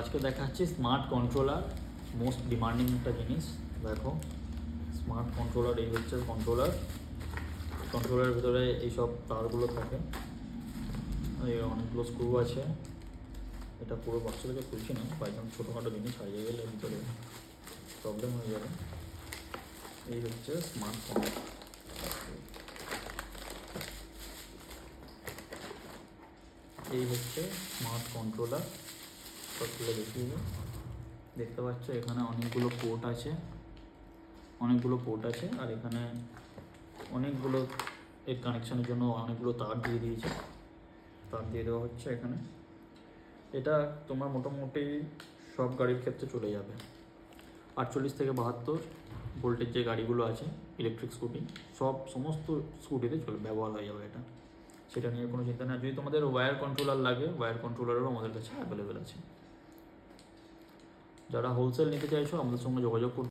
আজকে দেখাচ্ছি smart controller most demanding একটা জিনিস। দেখো স্মার্ট কন্ট্রোলার এই হচ্ছে কন্ট্রোলার কন্ট্রোলারের ভিতরে এইসব তারগুলো থাকে। এই অনেকগুলো স্ক্রু আছে। এটা পুরো বক্স থেকে খুলছি না বাইচান্স ছোটোখাটো জিনিস হারিয়ে গেলে ভিতরে প্রবলেম হয়ে যাবে। এই হচ্ছে স্মার্টফোন এই হচ্ছে স্মার্ট কন্ট্রোলার সবগুলো দেখিয়ে দিই। দেখতে পাচ্ছ, এখানে অনেকগুলো পোর্ট আছে। অনেকগুলো পোর্ট আছে, আর এখানে অনেকগুলো এর কানেকশানের জন্য অনেকগুলো তার দিয়ে দিয়েছে। তার দিয়ে দেওয়া হচ্ছে এখানে। এটা তোমার মোটামুটি সব গাড়ির ক্ষেত্রে চলে যাবে। আটচল্লিশ থেকে বাহাত্তর ভোল্টের যে গাড়িগুলো আছে ইলেকট্রিক স্কুটি সব সমস্ত স্কুটিতে চলে, ব্যবহার হয়ে যাবে এটা। সেটা নিয়ে কোনো চিন্তা নেই। যদি তোমাদের ওয়্যার কন্ট্রোলার লাগে ওয়্যার কন্ট্রোলারও আমাদের কাছে অ্যাভেলেবেল আছে। যারা হোলসেল নিতে চাইছো আমাদের সঙ্গে যোগাযোগ করতে